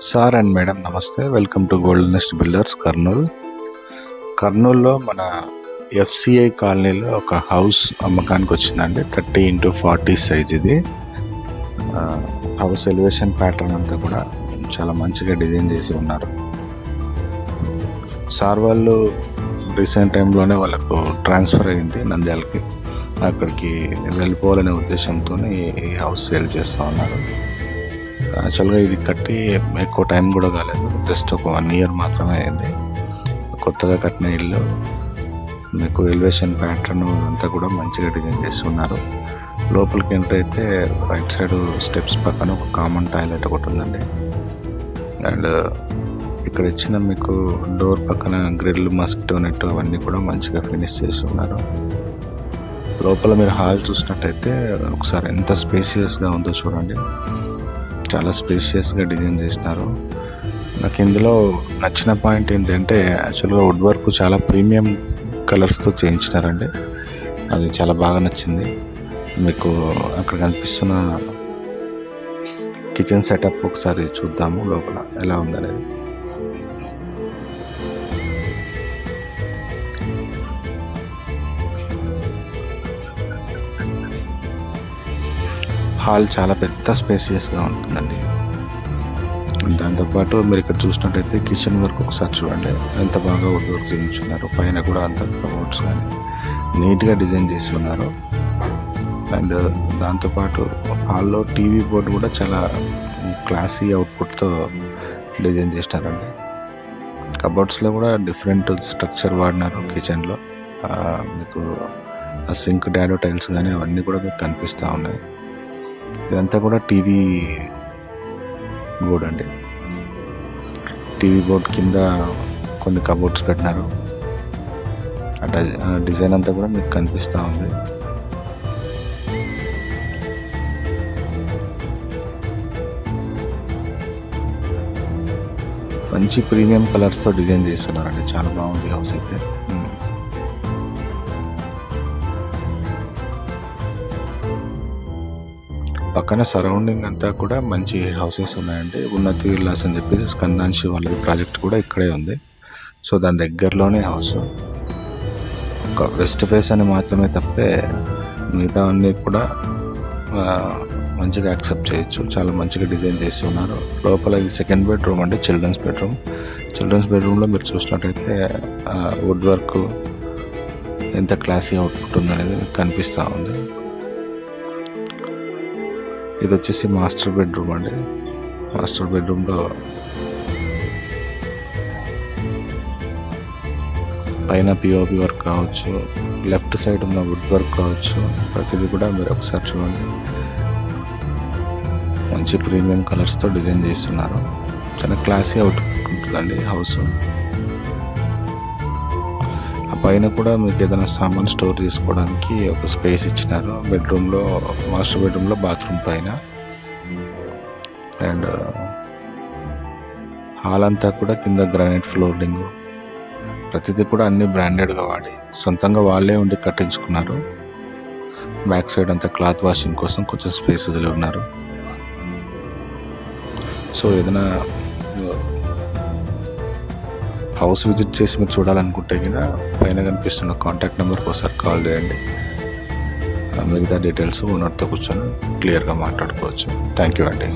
Sir and madam నమస్తే welcome to gold nest builders Kurnool కర్నూలులో మన ఎఫ్సిఐ కాలనీలో ఒక హౌస్ అమ్మకానికి వచ్చిందండి. థర్టీ ఇంటూ ఫార్టీ సైజ్ ఇది. హౌస్ ఎలివేషన్ ప్యాటర్న్ అంతా కూడా చాలా మంచిగా డిజైన్ చేసి ఉన్నారు. సార్ వాళ్ళు రీసెంట్ టైంలోనే వాళ్ళకు ట్రాన్స్ఫర్ అయింది నంద్యాలకి. అక్కడికి వెళ్ళిపోవాలనే ఉద్దేశంతో ఈ హౌస్ సేల్ చేస్తూ ఉన్నారు. యాక్చువల్గా ఇది కట్టి ఎక్కువ టైం కూడా కాలేదు. జస్ట్ ఒక వన్ ఇయర్ మాత్రమే అయింది. కొత్తగా కట్టిన ఇల్లు మీకు ఎలివేషన్ ప్యాటర్న్ అంతా కూడా మంచిగా డిజైన్ చేస్తున్నారు. లోపలికి ఎంటర్ అయితే రైట్ సైడ్ స్టెప్స్ పక్కన ఒక కామన్ టాయిలెట్ ఒకటి ఉందండి. అండ్ ఇక్కడ ఇచ్చిన మీకు డోర్ పక్కన గ్రిల్ మస్కిటో నెట్ అవన్నీ కూడా మంచిగా ఫినిష్ చేసి ఉన్నారు లోపల మీరు హాల్ చూసినట్టయితే ఒకసారి ఎంత స్పేసియస్గా ఉందో చూడండి. చాలా స్పేషియస్గా డిజైన్ చేసినారు. నాకు ఇందులో నచ్చిన పాయింట్ ఏంటంటే యాక్చువల్గా వుడ్ వర్క్ చాలా ప్రీమియం కలర్స్తో చేయించినారండి. అది చాలా బాగా నచ్చింది. మీకు అక్కడ కనిపిస్తున్న కిచెన్ సెటప్ ఒకసారి చూద్దాము లోపల ఎలా ఉందనేది. హాల్ చాలా పెద్ద స్పేసియస్గా ఉంటుంది దాంతోపాటు మీరు ఇక్కడ చూసినట్టయితే కిచెన్ వర్క్ ఒకసారి చూడండి. ఎంత బాగా వుడ్ వర్క్ చేయించున్నారు. పైన కూడా అంత కబోర్డ్స్ కానీ నీట్గా డిజైన్ చేసి ఉన్నారు. అండ్ దాంతోపాటు హాల్లో టీవీ బోర్డు కూడా చాలా క్లాసీ అవుట్పుట్తో డిజైన్ చేసినారండి. కబోర్డ్స్లో కూడా డిఫరెంట్ స్ట్రక్చర్ వాడినారు కిచెన్లో. మీకు ఆ సింక్ డాడో టైల్స్ కానీ అవన్నీ కూడా మీకు కనిపిస్తూ ఉన్నాయి. ఇదంతా కూడా టీవీ బోర్డ్ అండి టీవీ బోర్డ్ కింద కొన్ని కబోర్డ్స్ పెట్టినారు. ఆ ఆ డిజైన్ అంతా కూడా మీకు కనిపిస్తూ ఉంది. మంచి ప్రీమియం కలర్స్తో డిజైన్ చేస్తున్నారండి. చాలా బాగుంది హౌస్ అయితే. పక్కన సరౌండింగ్ అంతా కూడా మంచి హౌసెస్ ఉన్నాయండి. ఉన్నతి విల్లాస్ అని చెప్పేసి స్కందాంశి వాళ్ళది ప్రాజెక్ట్ కూడా ఇక్కడే ఉంది. సో దాని దగ్గరలోనే హౌస్ ఒక వెస్ట్ ఫేస్ అని మాత్రమే తప్పే మిగతా అన్నీ కూడా మంచిగా యాక్సెప్ట్ చేయొచ్చు. చాలా మంచిగా డిజైన్ చేసి ఉన్నారు. లోపల ఇది సెకండ్ బెడ్రూమ్ అంటే చిల్డ్రన్స్ బెడ్రూమ్ చిల్డ్రన్స్ బెడ్రూమ్లో మీరు చూసినట్టయితే వుడ్ వర్క్ ఎంత క్లాసీ అవుట్పుట్ ఉందనేది కనిపిస్తూ ఉంది. ఇది వచ్చేసి మాస్టర్ బెడ్రూమ్ అండి. మాస్టర్ బెడ్రూమ్లో పైన పిఓపి వర్క్ కావచ్చు లెఫ్ట్ సైడ్ ఉన్న వుడ్ వర్క్ కావచ్చు ప్రతిదీ కూడా మీరు ఒకసారి చూడండి. మంచి ప్రీమియం కలర్స్తో డిజైన్ చేస్తున్నారు. చాలా క్లాసీ అవుట్ ఉంటుందండి హౌస్. ఆ పైన కూడా మీకు ఏదైనా సామాన్ స్టోర్ చేసుకోవడానికి ఒక స్పేస్ ఇచ్చినారు. బెడ్రూమ్లో మాస్టర్ బెడ్రూమ్లో బాత్రూమ్ పైన. అండ్ హాల్ అంతా కూడా కింద గ్రానైట్ ఫ్లోరింగ్. ప్రతిదీ కూడా అన్ని బ్రాండెడ్గా వాడి సొంతంగా వాళ్ళే ఉండి కట్టించుకున్నారు. బ్యాక్ సైడ్ అంతా క్లాత్ వాషింగ్ కోసం కొంచెం స్పేస్ వదిలి ఉన్నారు. సో ఏదైనా హౌస్ విజిట్ చేసి మీరు చూడాలనుకుంటే కదా పైన కనిపిస్తున్న కాంటాక్ట్ నెంబర్కి ఒకసారి కాల్ చేయండి. మిగతా డీటెయిల్స్ ఓనర్తో కూర్చొని క్లియర్గా మాట్లాడుకోవచ్చు. థ్యాంక్ యూ అండి.